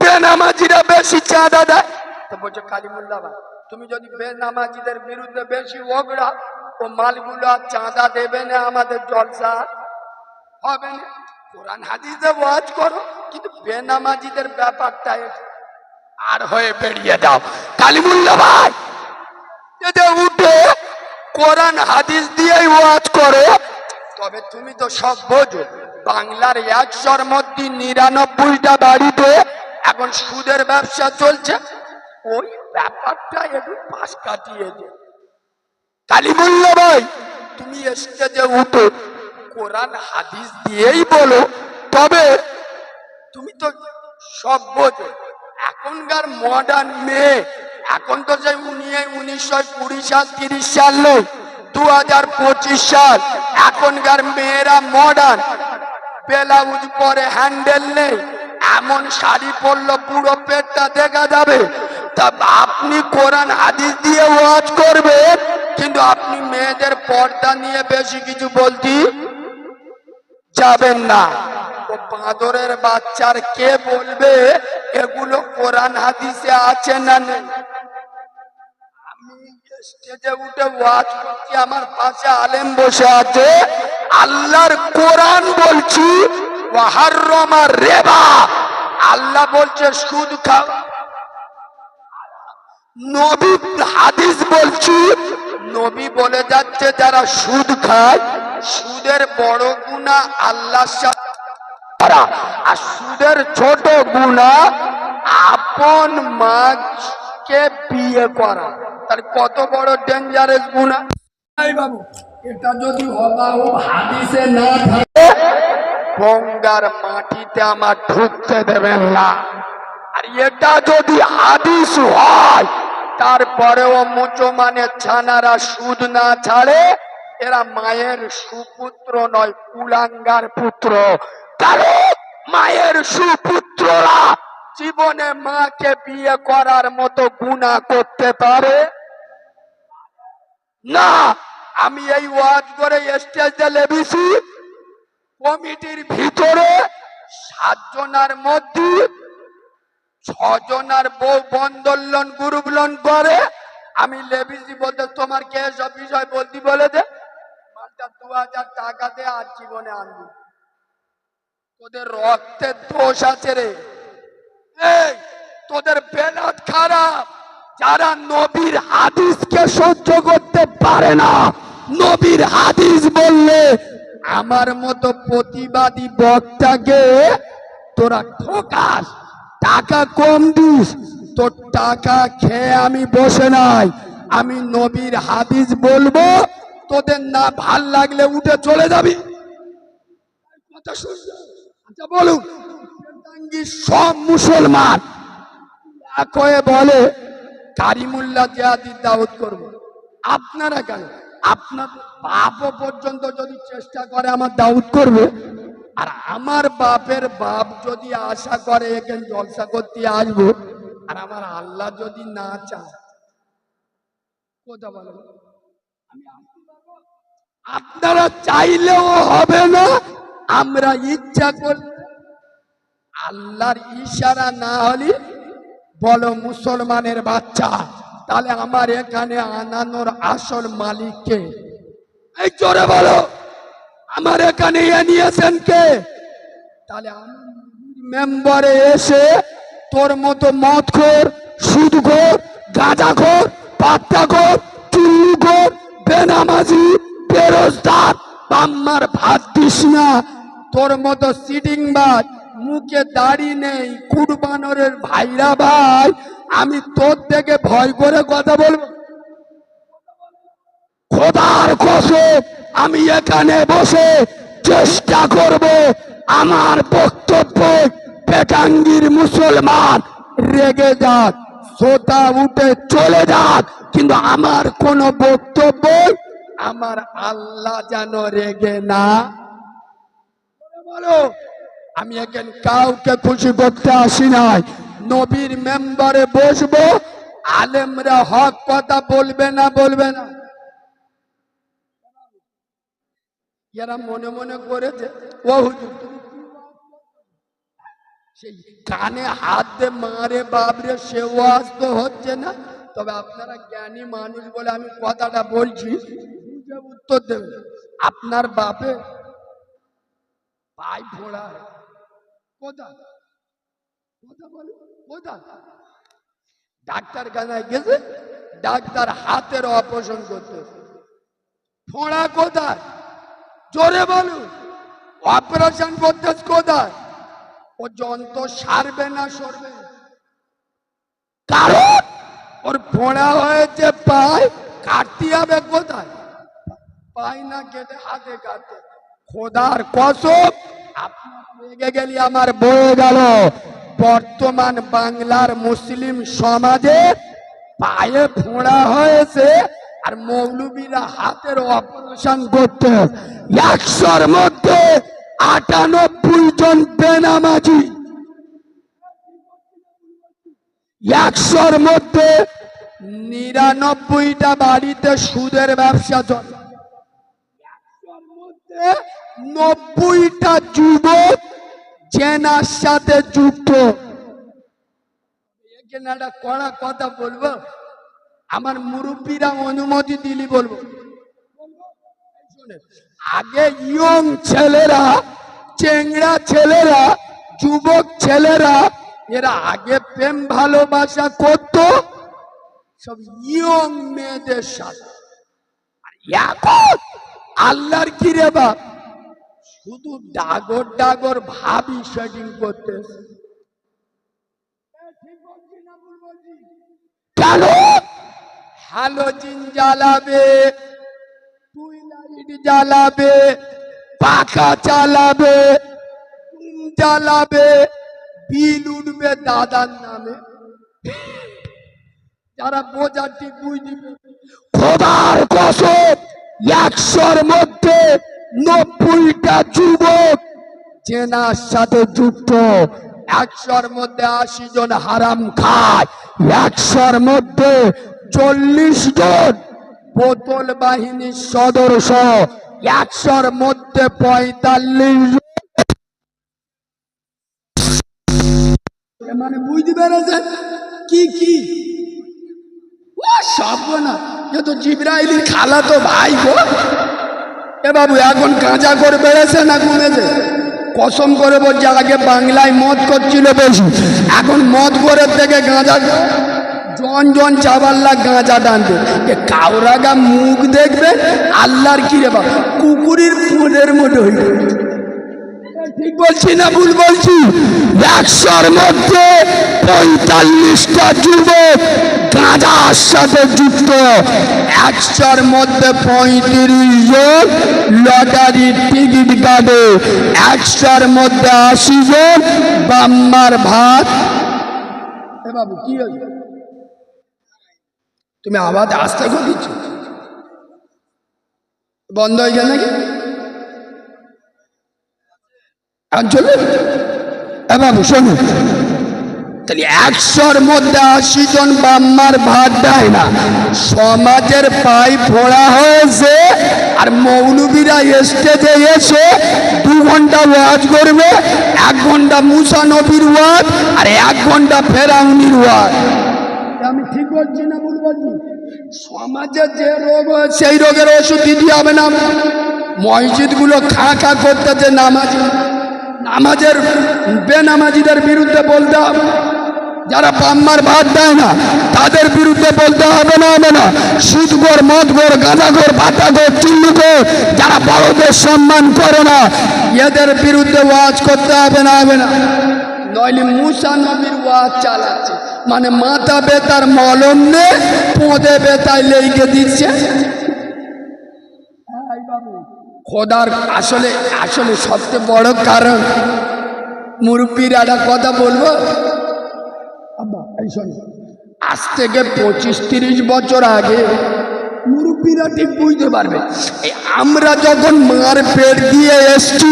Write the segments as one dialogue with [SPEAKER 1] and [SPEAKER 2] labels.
[SPEAKER 1] বেনামাজিরা বেশি চাঁদা দেয়। বলছে তুমি যদি বেনামাজিদের বিরুদ্ধে বেশি ওগড়া ও মালগুলো চাঁদা দেবে না আমাদের জলসা, হবে না। কোরআন ওয়াজ করো, কিন্তু বেনামাজিদের ব্যাপারটা আর হয়ে বেরিয়ে দাও কালিমুল্লাহ ভাই উঠে কোরআন হাদিস দিয়েই ওয়াজ করো। তবে তুমি তো সব বোঝো। বাংলার একশোর মধ্যে নিরানব্বইটা বাড়িতে এখন সুদের ব্যবসা চলছে। ওই ব্যাপারটা একটু পাশ কাটিয়ে দে। কালিমুল্লা ভাই, তুমি স্টেজে উঠো। কোরআন, হাদিস দিয়েই বলো। তবে তুমি তো সব বোঝো। এখনকার মডার্ন মেয়ে, এখন তো যে উনিয়ে উনিশশো কুড়ি সাল, তিরিশ সাল নেই। দু হাজার পঁচিশ সাল এখনকার মেয়েরা মডার্ন ব্লাউজ পরে হ্যান্ডেল নেই, এমন শাড়ি পরলো পুরো পেটটা দেখা যাবে। তা আপনি কোরআন হাদিস দিয়ে ওয়াজ করবেন, কিন্তু আপনি মেয়েদের পর্দা নিয়ে বেশি কিছু বলতি যাবেন না। বাঁদরের বাচ্চার কে বলবে, এগুলো কোরআন হাদিসে আছে না নেই? স্টেজে উঠে ওয়াজ করছি, আমার পাশে আলেম বসে আছে, আল্লাহর কোরআন বলছি রেবা। আল্লাহ বলছে, সুদ খাও। নবী হাদিস বলছি, নবী বলে যাচ্ছে, যারা সুদ খায়, সুদের বড় গুণা আল্লাহর সাথে আর সুদের ছোট গুণা আপন মাকে বিয়ে করা। তার কত বড় ডেঞ্জারাস গুণা। বাবু এটা যদি হবা হাদিসে না থাকে। গঙ্গার মাটিতে আমার ঢুকতে দেবেন না। আর এটা যদি হাদিস হয় তারপরেও ছানারা সুদ না ছাড়ে এরা মায়ের সুপুত্র নয় কুলাঙ্গার পুত্র। কারণ মায়ের সুপুত্ররা জীবনে মাকে বিয়ে করার মতো গুণা করতে পারে? না, আমি এই ওয়াজ করে স্টেজে লেবিছি কমিটির ভিতরে সাতজনার মধ্যে ছজনার বউ বন্দোলন গ্রুপ লোন করে। আমি লেবিসি বলতে, তোমার কে সব বিষয় বলতি বলে দে। মালটা দু হাজার টাকা দে, আর জীবনে আনবি। তোদের রক্তের দোষ আছে রে। এই, তোদের বেলাত খারাপ। যারা নবীর হাদিসকে সহ্য করতে পারে না, নবীর হাদিস বললে, আমার মতো প্রতিবাদী বক্তাকে তোরা ঠোকাস, টাকা কম দিস, তোর টাকা খেয়ে আমি বসে নাই। আমি নবীর হাদিস বলব, তোদের না ভালো লাগলে উঠে চলে যাবি। আচ্ছা সব মুসলমান। বলে কারিমুল্লাহ জিয়াদি দাউদ করব। আপনারা কেন? আপনার বাপও পর্যন্ত যদি চেষ্টা করে আমার দাউদ করবে, আর আমার বাপের বাপ যদি আশা করে এখানে জলসা করতে আসব, আর আমার আল্লাহ যদি না চায়, কথা আপনারা চাইলেও হবে না, আমরা ইচ্ছা করলে আল্লাহর ইশারা না হলে বলো মুসলমানের বাচ্চা, তাহলে আমার এখানে আনানোর আসল মালিককে এই জোরে বলো, আমার এখানে নিয়েছেন কে? তাহলে মেম্বারে এসে তোর মতো মদ খোর সুদ খোর গাঁজা খোর পাত্তা খোর খোর বেনামাজি বেরোজগার বাম্মার ভাত দিস না, তোর মতো সিটিং বাজ মুখে দাড়ি নেই, কুরবানরের ভাইরা ভাই, আমি তোর থেকে ভয় করে কথা বলব। খোদার কসম, আমি এখানে বসে চেষ্টা করব আমার বক্তব্য পেটাঙ্গির মুসলমান রেগে যাক সোতা উঠে চলে যাক, কিন্তু আমার কোনো বক্তব্য আমার আল্লাহ যেন রেগে না। বলো। আমি এখানে কাউকে খুশি করতে আসি নাই। নবীর মেম্বারে বসবো, আলেমরা হক কথা বলবে না বলবে না। এরা মনে মনে করেছে ও হুজুর, সেই কানে হাত দিয়ে মারে বাবরে সেও আসতে হচ্ছে না। তবে আপনারা জ্ঞানী মানুষ বলে আমি কথাটা বলছি উত্তর দেবেন আপনার বাপে পাই ফোড়া কোথায় কথা বলো কোথায় ডাক্তার কানায় গেছে, ডাক্তার হাতের অপারেশন করতে। ফোড়া কোথায়? জোরে বলুন, অপারেশন করতে কোথায়? ও যন্ত্র সারবে না সরবে? কারণ ওর ফোড়া হয়েছে পায়, কাটতে হবে কোথায়? পাই না কেটে হাতে কাটতে। খোদার কসম গেলি, আমার বয়ে গেল। বর্তমান বাংলার মুসলিম সমাজে পায়ে ফোঁড়া হয়েছে আর মৌলবীরা হাতের অপারেশন করতে একশোর মধ্যে আটানব্বই জন বেনামাজি। একশোর মধ্যে নিরানব্বইটা বাড়িতে সুদের ব্যবসা চলে নব্বইটা যুবক জেনার সাথে যুক্ত কড়া কথা বলব। আমার মুরব্বীরা অনুমতি দিলি বলব। আগে ইয়ং ছেলেরা, চেংড়া ছেলেরা, যুবক ছেলেরা, এরা আগে প্রেম ভালোবাসা করত। সব ইয়ং মেয়েদের সাথে। আর এখন আল্লাহর কি রে বাপ? শুধু ডাগর ডাগর ভাবি সেটিং করতে কেন হ্যালোজিন জ্বালাবে। টুইলাইট জ্বালাবে। পাখা চালাবে। জ্বালাবে। বিল উঠবে দাদার নামে। যারা বোঝার ঠিক বুঝবে। খোদার কসম। একশোর মধ্যে নব্বইটা যুবক চেনার সাথে যুক্ত। একশোর মধ্যে আশি জন হারাম খায়। একশোর মধ্যে চল্লিশ জন বোতল বাহিনীর সদস্য একশোর মধ্যে পঁয়তাল্লিশ জন মানে বুঝতে পেরেছেন? কি কি? না এ তো জিব্রাইলির খালা তো ভাই গো। এ বাবু, এখন গাঁজা করে বেড়েছে না কমেছে? কসম করে বলছে, আগে বাংলায় মদ করছিল বেশি, এখন মদ করে থেকে গাঁজা জন জন চাবাল্লা গাঁজা টানতে এ কাউরাগা মুখ দেখবে, আল্লাহর কি রে বাবা, কুকুরের ফুলের মতো হইল ঠিক বলছি না ভুল বলছি? একশোর মধ্যে পঁয়তাল্লিশটা যুবক গাঁজার সাথে যুক্ত। একশোর মধ্যে পঁয়ত্রিশ জন লটারির টিকিট কাটে। একশোর মধ্যে আশি জন বাম্মার ভাত। বাবু, কি হয়েছে তুমি আবার আসতে করে দিচ্ছ? বন্ধ হয়ে গেল নাকি? এখন বাবু, শোনো। একশোর মধ্যে আশি জন বাম্মার ভাত দেয় না। সমাজের পাই ফোড়া হয়েছে আর মৌলবীরা স্টেজে এসে দু ঘণ্টা ওয়াজ করবে, এক ঘণ্টা মুসা নবীর ওয়াজ আর এক ঘণ্টা ফেরাউনির ওয়াজ। আমি ঠিক বলছি না ভুল বলছি? সমাজে যে রোগ সেই রোগের ওষুধ দিতে হবে না। মসজিদগুলো খা খা করতেছে নামাজ। নামাজের বেনামাজিদের বিরুদ্ধে বলতে হবে। যারা পাম্মার ভাত দেয় না, তাদের বিরুদ্ধে বলতে হবে না হবে না। সুদগর মদগর গাঁজাগর ভাতাগর চিল্লুগর যারা বড়দের সম্মান করে না, এদের বিরুদ্ধে ওয়াজ করতে হবে না হবে না। নইলে মুসা নবীর ওয়াজ চালাচ্ছে। মানে মাথা বেতার মলম নে, পোঁদে বেতায় লেগে দিচ্ছে। খোদার আসলে আসলে সবচেয়ে বড় কারণ, মুরব্বীর একটা কথা বলব? আজ থেকে পঁচিশ তিরিশ বছর আগে মুরব্বীরা ঠিক বুঝতে পারবে আমরা যখন মার পেট দিয়ে এসছি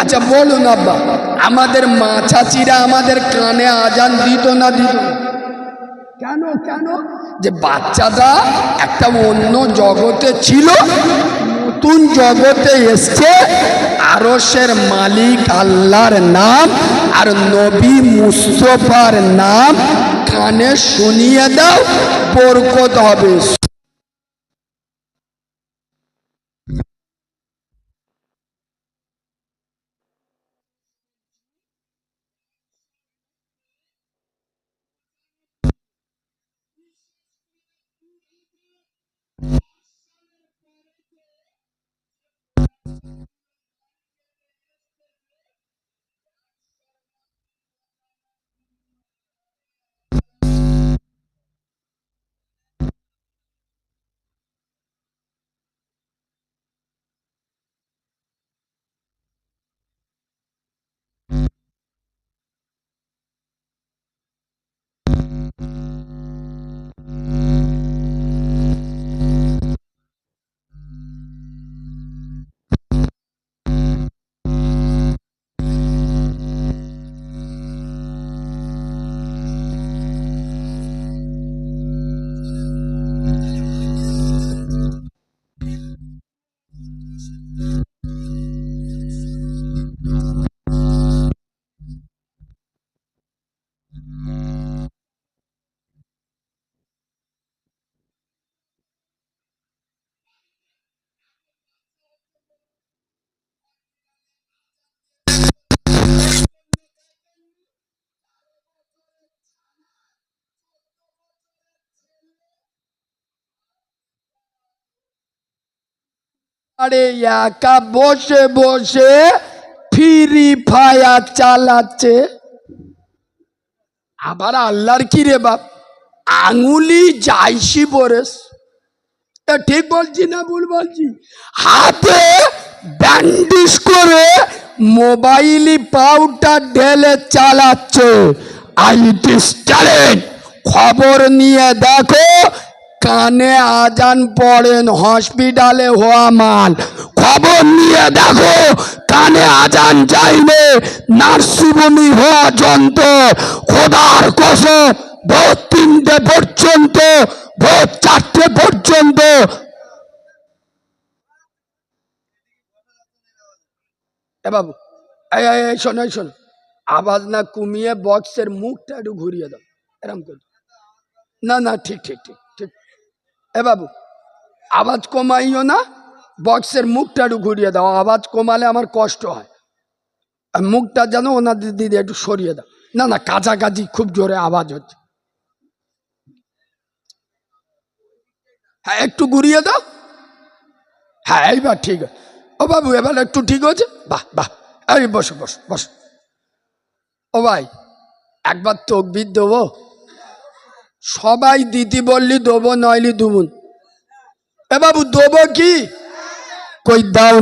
[SPEAKER 1] আচ্ছা বলুন আব্বা, আমাদের মা চাচিরা আমাদের কানে আজান দিত না দিত? কেন কেন যে বাচ্চাটা একটা অন্য জগতে ছিল নতুন জগতে এসছে। আরসের মালিক আল্লাহর নাম আর নবী মুস্তফার নাম। কানে শুনিয়ে দাও, বরকত হবে। আরে একা বসে বসে ফ্রি ফায়ার চালাচ্ছে। আবার আল্লাহর কি রে বাপ? আঙুলি যাইছি বরেস। ঠিক বলছি না ভুল বলছি? হাতে ব্যান্ডিস করে মোবাইলি পাউডার ঢেলে চালাচ্ছে। আইটিস ট্যালেন্ট খবর নিয়ে দেখো কানে আজান পড়েন হসপিটালে হওয়া মাল। খবর নিয়ে দেখো, কানে আজান যাইবে নার্সিবমি হওয়া যন্ত্র, খোদার কসম, ভোর তিনটে পর্যন্ত, ভোর চারটে পর্যন্ত। এ বাবু, এই শোনো শোনো। আওয়াজ না কমিয়ে বক্সের মুখটা একটু ঘুরিয়ে দাও। এরম না না, ঠিক ঠিক ঠিক। এ বাবু, আওয়াজ কমাইও না, বক্সের মুখটা একটু ঘুরিয়ে দাও, আওয়াজ কমালে আমার কষ্ট হয়। আর মুখটা যেন ওনাদের দিদি একটু সরিয়ে দাও। না না কাছাকাছি খুব জোরে আওয়াজ হচ্ছে। হ্যাঁ একটু ঘুরিয়ে দাও। হ্যাঁ এইবার ঠিক আছে। ও বাবু, এবার একটু ঠিক আছে বাহ বাহ, এই বসো বসো বসো। ও ভাই, একবার তকবির দেবো সবাই দিতি বললি দেবো নইলি দুবুন এ বাবু দেবো কি? কই দাও